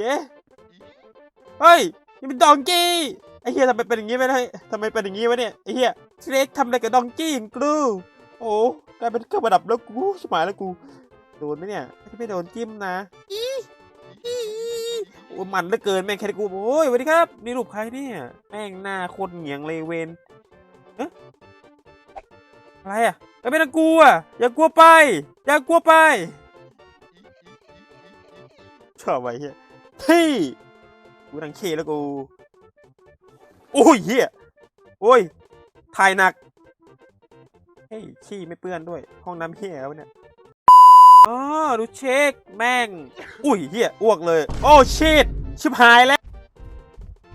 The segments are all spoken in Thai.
เอ๊เฮ้ยนี่เป็นดองกี้ไอ้เฮียทำไมเป็นอย่างงี้ไปได้ทำไมเป็นอย่างงี้วะเนี่ยไอ้เฮียเล็กทำอะไรกับดองกี้ของกูโอ้กลายเป็นเครื่องประดับแล้วกูสมายแล้วกูโดนไหมเนี่ยไม่โดนจิ้มนะอีอีโอ้มันเหลือเกินแม่งแค่กูโอ้ยสวัสดีครับ นี่รูปใครเนี่ยแม่งหน้าโคตรเหงียงเลยเวนเอ๊ะอะไรอะไม่เป็นกูอะอย่ากลัวไป อย่ากลัวไปชอบไว้เฮีย เฮ้ยกูนังเคแล้วกู โอ้ยเฮียโอ้ย ถ่ายหนัก เฮ้ย ขี้ไม่เปื้อนด้วย ห้องน้ำเฮียแล้วเนี่ยอ๋อดูเช็ค แม่ง อุ้ยเฮียอ้วกเลย โอ้ชิตชิบหายแล้ว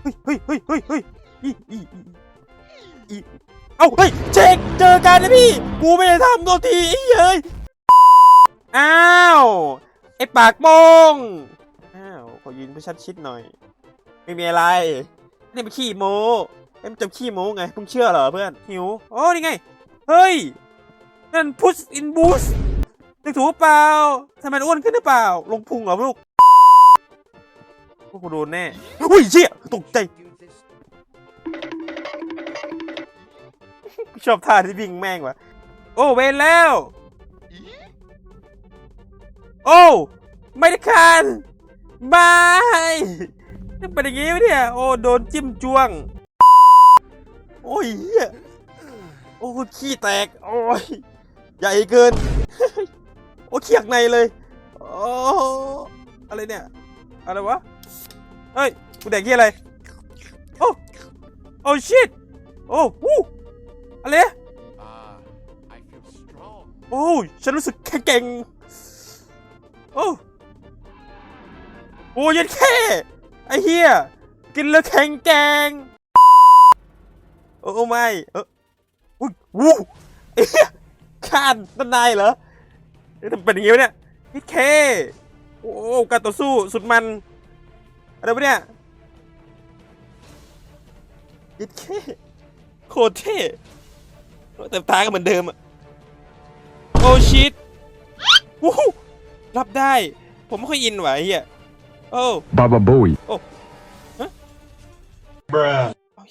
เฮ้ยเฮ้ยเฮ้ยเฮ้ยเฮ้ยอีอีอีอีเอ้าเฮ้ยเช็คเจอกันนะพี่ กูไม่ได้ทำตัวทีไอ้เฮ้ยอ้าว ไอ้ปากโป้ง ขอยืนไปชัดชิดหน่อย ไม่มีอะไร นี่มันขี้โม้เอ็มนจะขี้โม้ไงมึงเชื่อเหรอเพื่อน หิว โอ้นี่ไง เฮ้ย นั่นพุชอินบูสนึกถูกเปล่าทำไมอ้วนขึ้นหรือเปล่า ลงพุงเหรอลูกพวกกูโดนแน่ อุ้ยเชี่ยตกใจ ชอบท่าที่วิ่งแม่งว่ะ โอ้เวนแล้ว โอ้ ไม่ได้คัน บายนี่เป็นอย่างงี้วะเนี่ย โอ้ โดนจิ้มจ้วง โอ้ยเหี้ยโอ้ขี้แตก โอ้ย ใหญ่เกิน โอ้เขียกในเลย โอ้อะไรเนี่ย อะไรวะ เฮ้ย กูแดกเหียอะไร โอ้ โอ้ชิตโอ้วู้อะไรเนี่ย Ah, I feel strong. โอ้ยฉันรู้สึกแข็งเก่งโอ้ โอ้ยันแค่ไอ้เฮียกินแล้วแข็งแกร่งโอ้ไม่เอออุ้ยวู้ไอ้เฮียคานนันนายเหรอเอ๊ะทำเป็นอย่างงี้วะเนี่ยพี่เคโอ้การต่อสู้สุดมันอะไรวะเนี่ยยิดเคโคตรเท่แต่ตาก็เหมือนเดิมอะโอ้ชิตวู้ฮู้รับได้ ผมไม่ค่อยอินไหวะเฮีย Oh. Baba Bowie. Oh. Huh? Bruh. Oh,